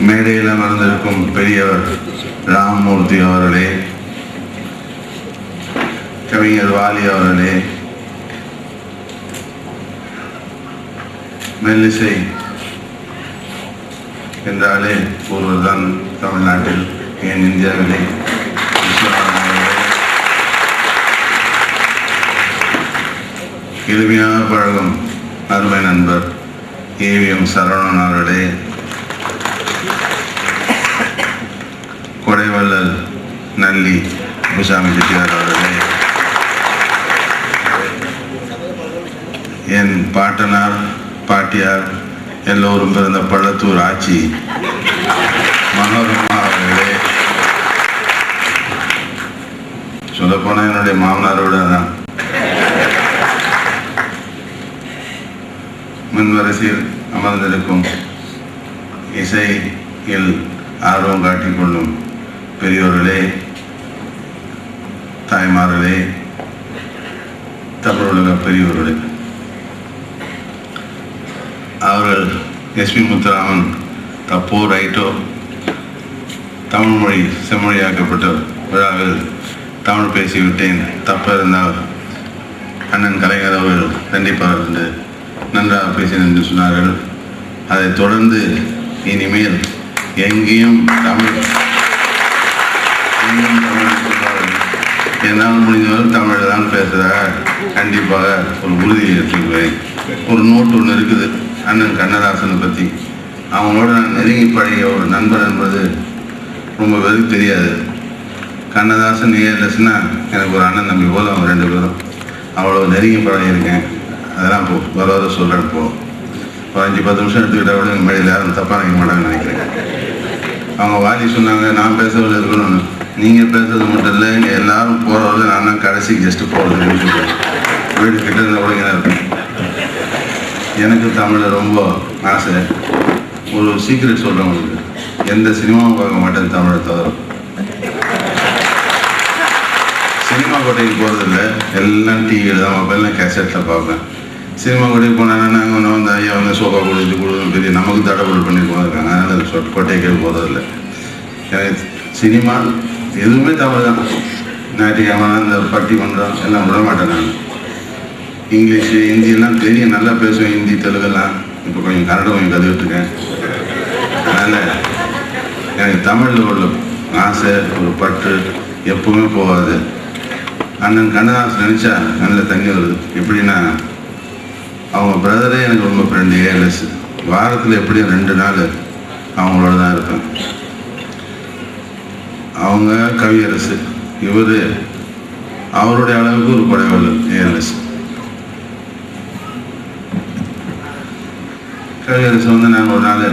மேடையில் அமர்ந்திருக்கும் பெரியவர் ராமமூர்த்தி அவர்களே கவிஞர் வாலி அவர்களே மெல்லிசை என்றாலே ஒருவர்தான் தமிழ்நாட்டில் ஏன் இந்தியாவிலே எளிமையாக பழகும் அருமை நண்பர் ஏவிஎம் சரவணன் அவர்களே கொடைவள்ளல் நல்லி குசாமி செட்டியார் அவர்களே. என் பாட்டனார் பாட்டியார் எல்லோரும் பிறந்த பள்ளத்தூர் ஆட்சி மனோரமா அவர்களே. சொல்லப்போனால் என்னுடைய மாமனாரோட தான். முன்வரிசையில் அமர்ந்திருக்கும் இசையில் ஆர்வம் காட்டிக்கொள்ளும் பெரியோர்களே தாய்மார்களே தமிழ் உலக பெரியோர்களே. அவர்கள் எஸ்பி முத்துராமன் தப்போ ரைட்டோ தமிழ் மொழி செம்மொழியாக்கப்பட்ட விழாவில் தமிழ் பேசிவிட்டேன் தப்ப இருந்தால் அண்ணன் கலைஞர் அவர்கள் கண்டிப்பார் என்று நன்றாக பேசினேன் என்று சொன்னார்கள். அதைத் தொடர்ந்து இனிமேல் எங்கேயும் தமிழ் தமிழ் என்னால் முடிஞ்சவரை தமிழ் தான் பேசுகிறா கண்டிப்பாக ஒரு உறுதியை எடுத்துக்குவேன். ஒரு நோட்டு ஒன்று இருக்குது. அண்ணன் கண்ணதாசனை பற்றி அவங்களோட நான் நெருங்கி பழகிய ஒரு நண்பர் என்பது ரொம்ப பேருக்கு தெரியாது. கண்ணதாசன் ஏஎல்எஸ்னா எனக்கு ஒரு அண்ணன் தம்பி போல அவங்க ரெண்டு பேரும். அவ்வளோ நெருங்கி பழகியிருக்கேன். அதெல்லாம் இப்போ வர வர சொல்கிறேன் இப்போ ஒரு அஞ்சு பத்து நிமிஷம் எடுத்துக்கிட்டா கூட எங்கள் மேடையில் யாரும் தப்பாக நினைக்க மாட்டாங்கன்னு நினைக்கிறேன். அவங்க வாதி சொன்னாங்க நான் பேசவில்லை இருக்கணும்னு நீங்கள் பேசுறது மட்டும் இல்லை இங்கே எல்லாரும் போகிறவங்க நான் தான் கடைசி கெஸ்ட்டு போகிறது வீடு கிட்ட இருந்த கூட இருப்பேன் எனக்கு தமிழில் ரொம்ப ஆசை. ஒரு சீக்ரெட் சொல்கிறேன் உங்களுக்கு. எந்த சினிமாவும் பார்க்க மாட்டேன் தமிழை தவிர. சினிமா கோட்டைக்கு போகிறதில்ல எல்லாம் டிவியில் தான் மொபைலில் கேசட்டில் பார்ப்பேன். சினிமா கோட்டைக்கு போனாங்கன்னா நாங்கள் ஒன்று வந்து ஐயா வந்து சோஃபா கொடுத்து கொடுக்கணும் பெரிய நமக்கு தடபுடல் பண்ணி போயிருக்காங்க அதனால் கோட்டைக்கு போகிறதில்ல எனக்கு சினிமா எதுவுமே தமிழ் தான் ஞாயிற்றுக்கிழமை இந்த பட்டிமன்றம் எல்லாம் விட மாட்டேன் நான் இங்கிலீஷு ஹிந்தியெல்லாம் தெரியும் நல்லா பேசுவேன். ஹிந்தி தெலுங்கெல்லாம். இப்போ கொஞ்சம் கன்னடம் கொஞ்சம் கற்றுக்கிட்டுருக்கேன் அதனால் எனக்கு தமிழில் உள்ள ஆசை ஒரு பற்று எப்பவுமே போகாது. அண்ணன் கண்ணதாஸ் நினச்சா நல்ல தண்ணி வருது. எப்படின்னா அவங்க பிரதரே எனக்கு ரொம்ப ஃப்ரெண்டு ஏஎல்எஸ் வாரத்தில் எப்படியும் ரெண்டு நாள் அவங்களோட தான் இருப்பேன். அவங்க கவியரசு இவர் அவருடைய அளவுக்கு ஒரு கொடைவள்ளல் ஏஎல்எஸ் கவியரசு வந்து நாங்கள் ஒரு நாள்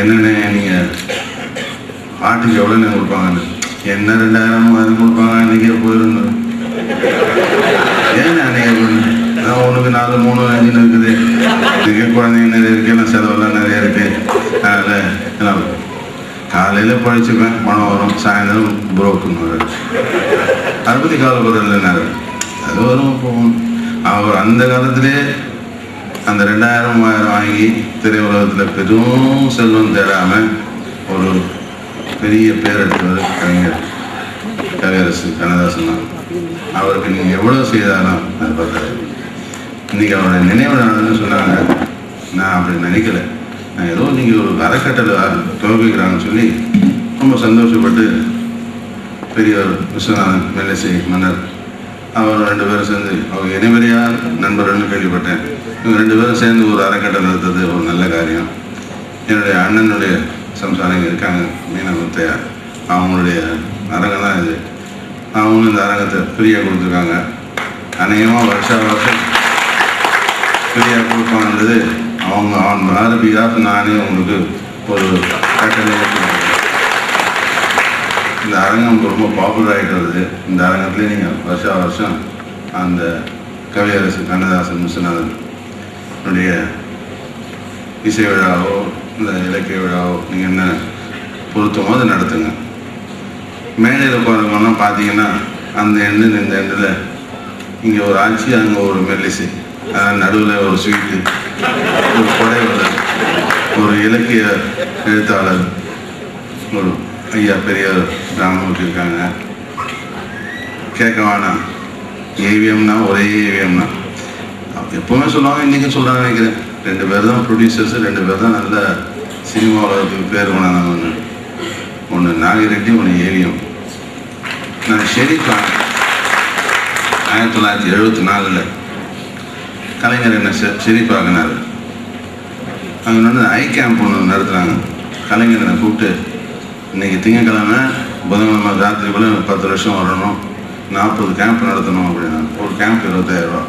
என்னென்ன நீங்கள் பாட்டுக்கு எவ்வளோ நேரம் கொடுப்பாங்கன்னு என்ன ரெண்டாயிரம் மூவாயிரம் கொடுப்பாங்க அன்றைக்கே போயிருந்தோம் ஏன் அன்றைக்கி நான் உனக்கு நாலு மூணு அஞ்சுன்னு இருக்குது. இதுக்கே குழந்தைங்க நிறைய இருக்குது எல்லாம் செலவெல்லாம் நிறைய இருக்குது அதனால் காலையில் பழிச்சுப்பேன் பணம் வரும் சாயந்தரம் புரோக்கன் வரும் அதை பற்றி கவலைப்படுறதில்லைனாரு அது வரும் போகும் அவர் அந்த காலத்திலே அந்த ரெண்டாயிரம் மூவாயிரம் வாங்கி திரையுலகத்தில் பெரும் செல்வம் தேடாமல் ஒரு பெரிய பேர் எடுத்தவர் கவிஞர். கவியரசு கண்ணதாசன் தான். அவருக்கு நீங்கள் எவ்வளோ செய்தாலும் அது பார்த்தாரு இன்னைக்கு அவருடைய நினைவு நாள்னு சொன்னாங்க. நான் அப்படி நினைக்கல. ஏதோ நீங்கள் ஒரு அறக்கட்டளை துவங்குகிறான்னு சொல்லி ரொம்ப சந்தோஷப்பட்டு பெரியவர் விஸ்வநாதன் மெல்லிசை மன்னர் அவர் ரெண்டு பேரும் சேர்ந்து அவங்க இணைவரையார் நண்பர்கள்னு கேள்விப்பட்டேன். இவங்க ரெண்டு பேரும் சேர்ந்து ஒரு அறக்கட்டளை நடத்தது ஒரு நல்ல காரியம். என்னுடைய அண்ணனுடைய சம்சாரம் இருக்காங்க மீனா முத்தையா அவங்களுடைய அரங்கம் தான் இது. அவங்களும் இந்த அரங்கத்தை ஃப்ரீயாக கொடுத்துருக்காங்க. அநேகமாக வருஷா வருஷம் ஃப்ரீயாக கொடுப்பாங்கன்றது அவங்க அவன் ஆரம்பிக்காக நானே உங்களுக்கு ஒரு கட்டளை இந்த அரங்கம் ரொம்ப பாப்புலர் ஆகிட்டு வருது. இந்த அரங்கத்துலேயே நீங்கள் வருஷா வருஷம் அந்த கவியரசு கண்ணதாசன் விஸ்வநாதன் இசை விழாவோ இந்த இலக்கிய விழாவோ நீங்கள் என்ன பொருத்தமோ அதை நடத்துங்க. மேடையில் உட்காந்துக்கோன்னா பார்த்தீங்கன்னா அந்த எண்டு இந்த எண்டில் இங்கே ஒரு ஆட்சி அங்கே ஒரு மெல்லிசை. நடுவில் ஒரு ஸ்வீட்டு ஒரு கொடை ஒரு இலக்கிய எழுத்தாளர் ஒரு ஐயா பெரியார் ராமூர்த்தி இருக்காங்க கேட்க வேணாம். ஏவிஎம்னா ஒரே ஏவிஎம்னா எப்பவுமே சொல்லுவாங்க இன்றைக்கும் சொல்கிறாங்க நினைக்கிறேன். ரெண்டு பேர் தான் ப்ரொடியூசர்ஸ் ரெண்டு பேர் தான் நல்ல சினிமா உலகத்துக்கு பேர் கொண்டாங்க ஒன்று ஒன்று நாகிரெட்டி ஒன்று ஏவிஎம் நான் ஷெரீஃப் ஆயிரத்தி தொள்ளாயிரத்தி எழுபத்தி நாலில் கலைஞர் என்ன ஷெ அங்கே வந்து ஐ கேம்ப் ஒன்று நடத்துகிறாங்க கலைஞர் என்னை கூப்பிட்டு இன்னைக்கு திங்கக்கிழமை புதன்கிழமை ராத்திரிக்குள்ளே பத்து லட்சம் வரணும். நாற்பது கேம்ப் நடத்தணும் அப்படின்னா ஒரு கேம்ப் இருபத்தாயிரரூவா.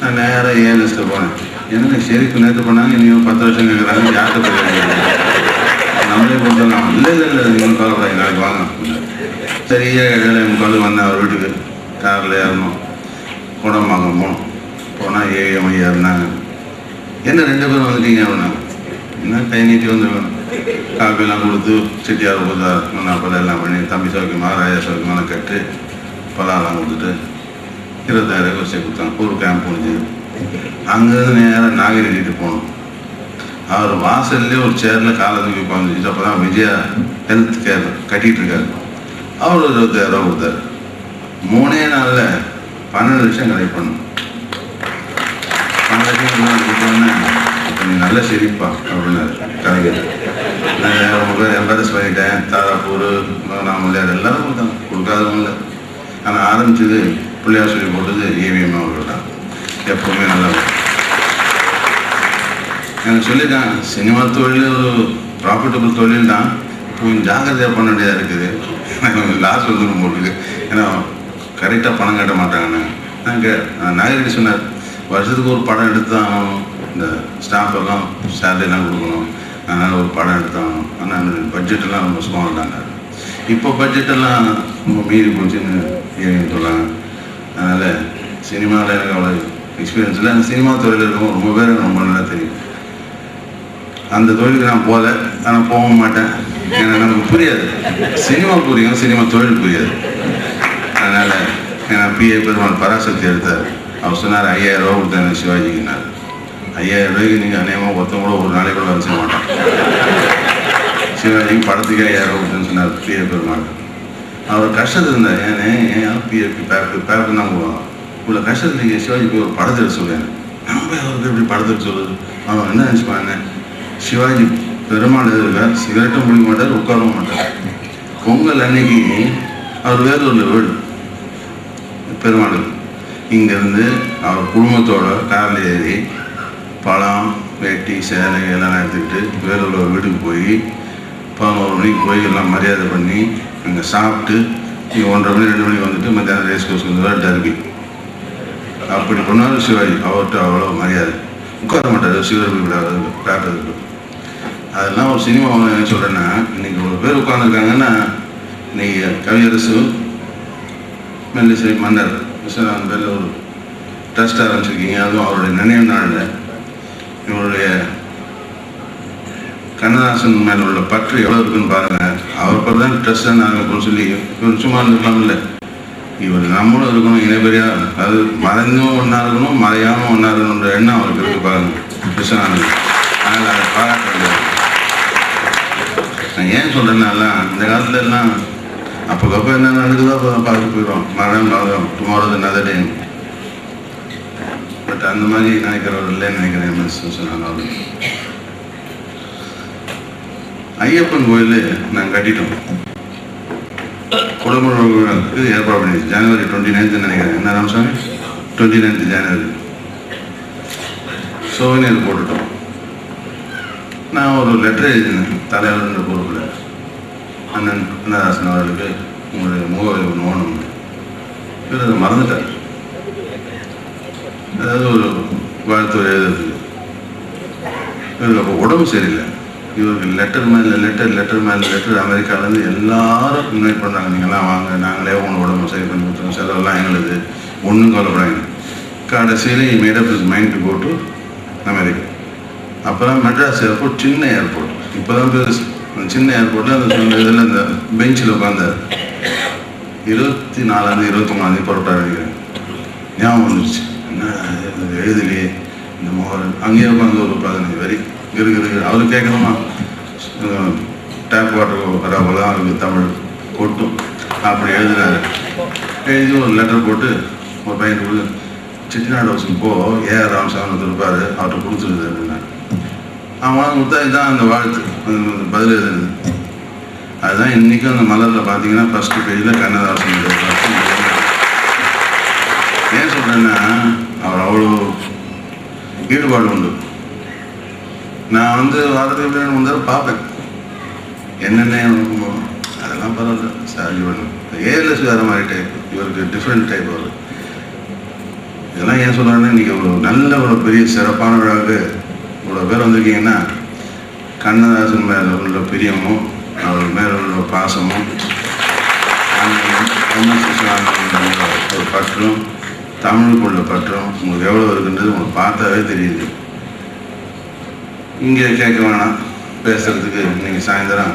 நான் நேராக ஏஎல்எஸ்க்கு போனேன். என்ன சரிக்கு நேற்று பண்ணாங்க இன்னும் பத்து லட்சம் கேட்குறாங்க யார்கிட்ட போய் நம்மளே கொடுத்துடலாம் இல்லை இல்லை இல்லை நீங்கள் கவலைப்படாங்க நாளைக்கு வாங்க. சரியாக சரி ஏழை முக்கால் வந்தேன் அவர் வீட்டுக்கு. காரில் ஏறணும். குடம்பாங்க போனோம். போனால் ஏஎம் ஐயா இருந்தாங்க என்ன ரெண்டு பேரும் வந்துட்டீங்க அப்படின்னா? என்ன கை நீட்டி வந்துடுவேன் காப்பியெல்லாம் கொடுத்து சிட்டியார் கொடுத்தா நாற்பது எல்லாம் பண்ணி தம்பி சௌக்கியமாக ராஜா சௌக்கியமான கட்டு பலாலாம் கொடுத்துட்டு இருபத்தாயிரம் வச்சு கொடுத்தாங்க. ஒரு கேம்ப் முடிஞ்சு அங்கேருந்து நேராக நாகரிகிட்டு போனோம். அவர் வாசல்லே ஒரு சேரில் காலை தூக்கி உட்காந்துச்சு அப்போ தான் விஜயா ஹெல்த் கேர் கட்டிகிட்டு இருக்காரு அவர் இருபத்தாயிரம் ரூபா கொடுத்தாரு. மூணே நாளில் பன்னெண்டு லட்சம் கலெக்ட் பண்ணோம். கொஞ்சம் நல்ல சிரிப்பா அப்படின்னாரு கலைஞர் நான் ரொம்ப பேர் எம்பாரஸ் பண்ணிட்டேன் தாராப்பூர் நாமலையார் எல்லாரும் கொடுத்தாங்க கொடுக்காதவங்க இல்லை ஆனால் ஆரம்பிச்சது பிள்ளையார் சொல்லி போட்டது ஏவிஎம் அவர்கள் தான் எப்பவுமே நல்லா எனக்கு சொல்லிட்டாங்க சினிமா தொழில் ஒரு ப்ராஃபிட்டபிள் தொழில் தான் கொஞ்சம் ஜாக்கிரதையாக பண்ண வேண்டியதாக இருக்குது லாஸ் வந்துடும் போட்டுருக்கு ஏன்னா கரெக்டாக பணம் கட்ட மாட்டாங்கன்னு நான் நாகரிக சொன்னார் வருஷத்துக்கு ஒரு படம் எடுத்து தான் ஆகணும் இந்த ஸ்டாஃப் எல்லாம் சேலரிலாம் கொடுக்கணும். அதனால் ஒரு படம் எடுத்தாகணும் ஆனால் பட்ஜெட்டெல்லாம் ரொம்ப ஸ்மால் இப்போ பட்ஜெட்டெல்லாம் ரொம்ப மீறி போச்சுன்னு சொல்கிறாங்க அதனால் சினிமாவில் எனக்கு அவ்வளோ எக்ஸ்பீரியன்ஸ் இல்லை. அந்த சினிமா துறையில் இருக்கவங்க ரொம்ப பேர் ரொம்ப நல்லா தெரியும். அந்த தொழிலுக்கு நான் போகல. ஆனால் போக மாட்டேன். ஏன்னா நமக்கு புரியாது. சினிமா புரியும் சினிமா தொழில் புரியாது. அதனால் ஏன்னா பிஏ பெருமாள் பராசக்தி எடுத்தார். அவர் சொன்னார் ஐயாயிரம் ரூபா கொடுத்தாரு சிவாஜிக்குனார் ஐயாயிரம் ரூபாய்க்கு நீங்கள் அநேகமாக ஒருத்தன் கூட ஒரு நாளைக்கு கூட வேலை செய்ய மாட்டான். சிவாஜிக்கு படத்துக்கே ஐயாயிரம் ரூபா கொடுத்தேன்னு சொன்னார் பிஏ பெருமாள். அவர் கஷ்டத்தில் இருந்தார் ஏன்னே ஏன் பிஏபி பேப்பு பேப்பு தான் போவான் இவ்வளோ கஷ்டத்தில் நீங்கள் சிவாஜி போய் ஒரு படத்தை எடுத்து சொல்லுவேன் நம்ம போய் அவருக்கு எப்படி படத்தை எடுத்து சொல்லுது அவன் என்ன நினச்சிப்பாங்க? சிவாஜி பெருமாள் இருக்கார் சிகரெட்டும் குடிக்க மாட்டார் உட்காரவும் மாட்டார். பொங்கல் அன்னைக்கு அவர் வேலூரில் வீடு. பெருமாள் இங்கேருந்து அவர் குடும்பத்தோட காரில் ஏறி பழம் வேட்டி சேலை எல்லாம் எடுத்துக்கிட்டு வேலூரில் ஒரு வீட்டுக்கு போய் பதினோரு மணிக்கு போய் எல்லாம் மரியாதை பண்ணி அங்கே சாப்பிட்டு ஒன்றரை மணி ரெண்டு மணிக்கு வந்துட்டு மத்தியானம் ரேஸ் கோர்ஸ் வந்து டர்பி அப்படி பண்ணாலும் சிவாஜி. அவர்கிட்ட அவ்வளோ மரியாதை. உட்கார மாட்டார் சிவர் விடாது காட்டுறதுக்கு. அதெல்லாம் ஒரு சினிமாவில் என்ன சொல்கிறேன்னா இன்றைக்கி இவ்வளோ பேர் உட்காந்துருக்காங்கன்னா இன்றைக்கி கவியரசு மெல்லிசை மன்னர் விஸ்வநாதன் பேரில் ஒரு ட்ரஸ்ட் ஆரம்பிச்சிருக்கீங்க அதுவும் அவருடைய நினைவு நாளில். இவருடைய கண்ணதாசன் மேல உள்ள பற்று எவ்வளோ இருக்குன்னு பாருங்க. அவர் பேர் தான் ட்ரஸ்ட் நாங்கள் சொல்லி இவர் சும்மா இருக்கலாம்ல இவர் நம்மளும் இருக்கணும் இணைபெரியா அது மறைந்தும் ஒன்றா இருக்கணும் மறையாமல் ஒன்றா இருக்கணுன்ற எண்ணம் அவருக்கு இருக்கு பாருங்க. விஸ்வநாதன் அதனால் அதை பாராட்ட நான் ஏன் சொல்கிறேன்னாலாம் இந்த காலத்துல எல்லாம் அப்போக்கப்போ என்ன நடக்குதோ அப்போ பார்த்து போயிடும் மரம் மரம் டுமாரோ another day. பட் அந்த மாதிரி நினைக்கிறவர் இல்லைன்னு நினைக்கிறேன் எம்எஸ் ஐயப்பன் கோயில் நாங்கள் கட்டிட்டோம். குடமுழுக்கு ஏற்பாடு பண்ணிடுச்சு ஜனவரி டுவெண்ட்டி நைன்த்து நினைக்கிறேன். என்ன ராமசாமி டுவெண்ட்டி நைன்த்து ஜனவரி சோனியர் போட்டுட்டோம். நான் ஒரு லெட்டர் எழுதினேன். தலைவர்ன்ற பொறுப்பில் அண்ணன் கண்ணதாசன் அவர்களுக்கு உங்களுடைய முகவரி ஒன்று ஓணும் இவர் அதை மறந்துட்டார். அதாவது ஒரு வாழ்த்து எழுதுறது இவருக்கு அப்போ உடம்பு சரியில்லை. இவருக்கு லெட்டர் மேலே லெட்டர் லெட்டர் மேலே லெட்டர் அமெரிக்காவிலேருந்து எல்லாரும் இன்வைட் பண்ணுறாங்க நீங்கள்லாம் வாங்க நாங்களே உங்களோட உடம்பு சரி பண்ணி கொடுத்துருவோம். செலவெல்லாம் எங்களுது ஒன்றும் கவலைப்படாங்க கடைசியில் he made up his mind to go to America அப்புறம் மெட்ராஸ் ஏர்போர்ட் சின்ன ஏர்போர்ட் இப்போ தான் பெருசு. சின்ன ஏர்போர்ட்டில் அந்த இதில் இந்த பெஞ்சில் உட்காந்தார் இருபத்தி நாலாந்தேதி இருபத்தி மூணாந்தேதி புறப்பட்டார் நினைக்கிறேன் ஞாபகம் வந்துருச்சு. என்ன எழுதலையே இந்த மோகன் அங்கேயே உட்காந்து ஒரு பதினஞ்சு வரி. இருக்கு இருக்கு அவரு கேட்கணுமா? டேப் வாட்டர் பரவாயில்ல அவருக்கு தமிழ் கொட்டும். அப்படி எழுதினாரு எழுதி ஒரு லெட்டர் போட்டு ஒரு பையன் கொடு செட்டிநாடு ஹவுஸுக்கு போ. ஏஆர் ராமசாமி இருப்பார். அவர்கிட்ட கொடுத்துருது அப்படின்னா அவன் கொடுத்தா இதுதான் அந்த வாழ்த்து பதில் எழுதுனது அதுதான் இன்றைக்கும் அந்த மலரில் பார்த்தீங்கன்னா ஃபஸ்ட்டு பேஜில் கண்ணதாசன் ஏன் சொல்கிறேன்னா அவர் அவ்வளோ ஈடுபாடு உண்டு. நான் வந்து வாரத்துக்கு ரெண்டு மூணு தடவை பார்ப்பேன். என்னென்ன அதெல்லாம் பரவாயில்ல. சார் இவன் ஏஎல்எஸ் வேறு மாதிரி டைப் இவருக்கு டிஃப்ரெண்ட் டைப் வரும் இதெல்லாம் ஏன் சொல்கிறேன்னா இன்றைக்கி ஒரு நல்ல ஒரு பெரிய சிறப்பான விழாவுக்கு இவ்வளோ பேர் வந்திருக்கீங்கன்னா கண்ணதாசன் மேலே உள்ள பிரியமும் அவர் மேலே உள்ள பாசமும் ஒரு பற்றும் தமிழுக்குள்ள பற்றும் உங்களுக்கு எவ்வளோ இருக்குன்றது உங்களுக்கு பார்த்தாவே தெரியுது. இங்கே கேட்க வேணாம். பேசுகிறதுக்கு நீங்கள் சாயந்தரம்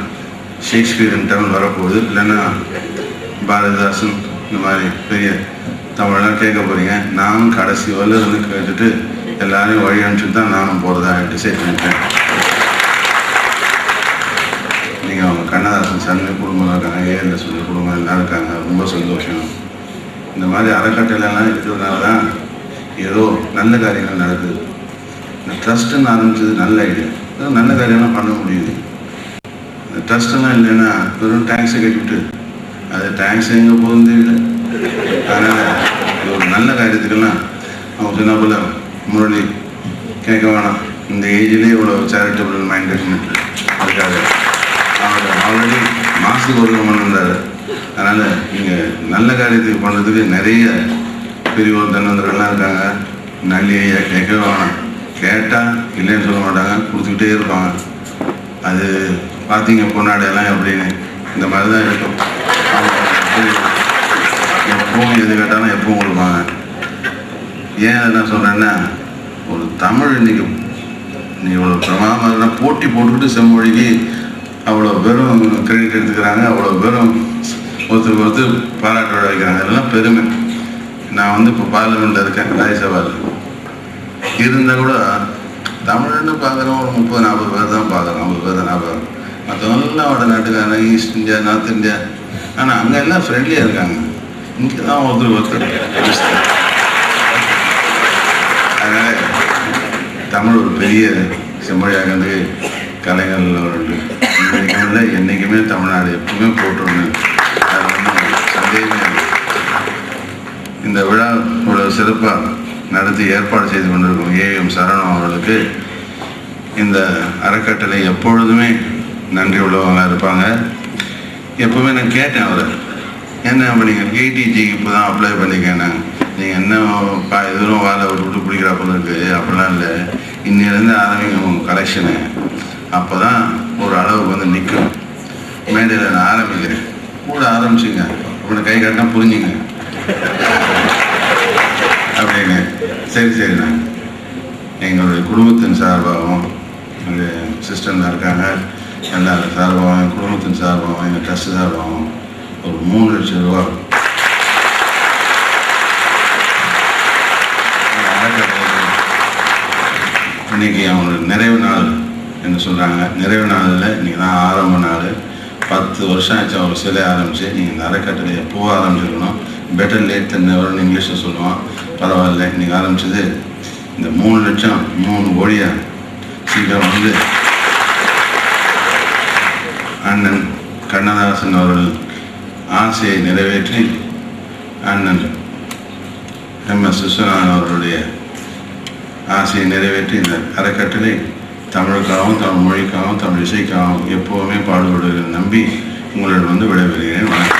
ஷேக்ஸ்பியரின் தமிழ் வரப்போகுது. இல்லைன்னா பாரதிதாசன் இந்த மாதிரி பெரிய தமிழெல்லாம் கேட்க போகிறீங்க நானும் கடைசி வரல இருந்து கேட்டுட்டு எல்லாரையும் வழி அனுப்பிச்சுட்டு தான் நானும் போகிறதா டிசைட் பண்ணிட்டேன். நீங்கள் அவங்க கண்ணதாசன் சன்னு குடும்பம் இருக்காங்க ஏஎல்எஸ் சொல்லி குடும்பம் எல்லாம் இருக்காங்க ரொம்ப சந்தோஷம். இந்த மாதிரி அறக்கட்டளைலாம் இருக்கிறதுனால தான் ஏதோ நல்ல காரியங்கள் நடக்குது. இந்த ட்ரஸ்ட்டுன்னு ஆரம்பிச்சது நல்ல ஐடியா நல்ல காரியம்லாம் பண்ண முடியுது. இந்த ட்ரஸ்ட்டெல்லாம் இல்லைன்னா வெறும் டேக்ஸை கட்டிவிட்டு அது டேக்ஸ் எங்கே போகுதுன்னு தெரியல. அதனால் ஒரு நல்ல காரியத்துக்கெல்லாம் அவங்க சொன்ன போல முரளி கேட்க வேணாம். இந்த ஏஜ்லேயே இவ்வளோ சேரிட்டபிள் மைண்டட் அதுக்காக அவர் ஆல்ரெடி மாதத்துக்கு ஒரு பண்ணிருந்தார் அதனால் நீங்கள் நல்ல காரியத்துக்கு பண்ணுறதுக்கு நிறைய பெரியவர் தன்னந்தர்கள்லாம் இருக்காங்க. நல்ல ஐயா கேட்க வேணாம். கேட்டால் இல்லைன்னு சொல்ல மாட்டாங்க. கொடுத்துக்கிட்டே இருப்பாங்க. அது பார்த்தீங்க பொன்னாடையெல்லாம் எப்படின்னு. இந்த மாதிரி தான் இருக்கும் எப்பவும் எது கேட்டாலும் எப்பவும் கொடுப்பாங்க. ஏன் அதை நான் சொல்கிறேன்னா ஒரு தமிழ் இன்றைக்கி நீ இவ்வளோ பிரமாதமாக இருந்தால் போட்டி போட்டுக்கிட்டு செம்மொழிக்கு அவ்வளோ பேரும் கிரெடிட் எடுத்துக்கிறாங்க அவ்வளோ பேரும் ஒருத்தருக்கு ஒருத்தர் பாராட்டு விழா வைக்கிறாங்க. அதெல்லாம் பெருமை. நான் வந்து இப்போ பார்லிமெண்ட்டில் இருக்கேன் ராஜ்யசபாவில் இருந்தால் கூட தமிழ்னு பார்க்குறோம் ஒரு முப்பது நாற்பது பேர் தான் பார்க்குறோம் ஐம்பது பேர் தான் நாற்பது மற்றவங்களாம் வட நாட்டுக்காரங்க ஈஸ்ட் இந்தியா நார்த் இந்தியா ஆனால் அங்கே எல்லாம் ஃப்ரெண்ட்லியாக இருக்காங்க. இங்கே தான் ஒருத்தர் ஒருத்தர் அதனால் தமிழ் ஒரு பெரிய செம்மொழியாக வந்து கலைகளில் இன்றைக்குமே என்றைக்குமே தமிழ்நாடு எப்பவுமே போட்டுருந்தேன் அது சந்தேகமே இந்த விழா இவ்வளோ சிறப்பாக நடத்தி ஏற்பாடு செய்து கொண்டிருக்கும் ஏஎம் சரணம் அவர்களுக்கு இந்த அறக்கட்டளை எப்பொழுதுமே நன்றி உள்ளவங்க இருப்பாங்க. எப்பவுமே நான் கேட்டேன் அவரை. என்ன அப்போ நீங்கள் கேடிஜிக்கு இப்போ தான் அப்ளை பண்ணிக்கேன் நீங்கள் நீங்கள் என்ன பா எதுவும் வாழை விட்டு விட்டு போல இருக்குது அப்படிலாம் இல்லை. இன்னிலேருந்து ஆரம்பிக்கும் உங்கள் கலெக்ஷனு அப்போ தான் ஒரு அளவுக்கு வந்து நிற்கும் மேடையில் நான் ஆரம்பிக்கிறேன். கூட ஆரம்பிச்சுங்க. அப்படின்னு கை காட்டினா புரிஞ்சுங்க. அப்படின்னு. சரி சரிண்ணா எங்களுடைய குடும்பத்தின் சார்பாகவும் எங்கள் சிஸ்டர்லாம் இருக்காங்க. எல்லாரும் சார்பாகவும் எங்கள் குடும்பத்தின் சார்பாகவும் எங்கள் ட்ரஸ்ட் சார்பாகவும் ஒரு மூணு லட்சம் ரூபா இந்த அறக்கட்டளைக்கு இன்னைக்கு அவங்களோட நிறைவு நாள் என்ன சொல்கிறாங்க நிறைவு நாளில் இன்னைக்கு தான் ஆரம்ப நாள். பத்து வருஷம் ஆச்சு அவர் சிலை ஆரம்பித்து நீங்கள் இந்த அறக்கட்டளை எப்போ ஆரம்பிச்சிருக்கணும். பெட்டர் லேட் தென் நெவர்னு இங்கிலீஷில் சொல்லுவான். பரவாயில்ல இன்னைக்கு ஆரம்பிச்சது இந்த மூணு லட்சம் மூணு கோடியா சீக்கிரம் வந்து அண்ணன் கண்ணதாசன் அவர்கள் ஆசையை நிறைவேற்றி அண்ணன் எம் எஸ் விஸ்வநாதன் அவர்களுடைய ஆசையை நிறைவேற்றி இந்த அறக்கட்டளை தமிழுக்காகவும் தமிழ் மொழிக்காகவும் தமிழ் இசைக்காகவும் எப்போவுமே பாடுபடுவதை நம்பி உங்களிடம் வந்து விடைபெறுகிறேன். வணக்கம்.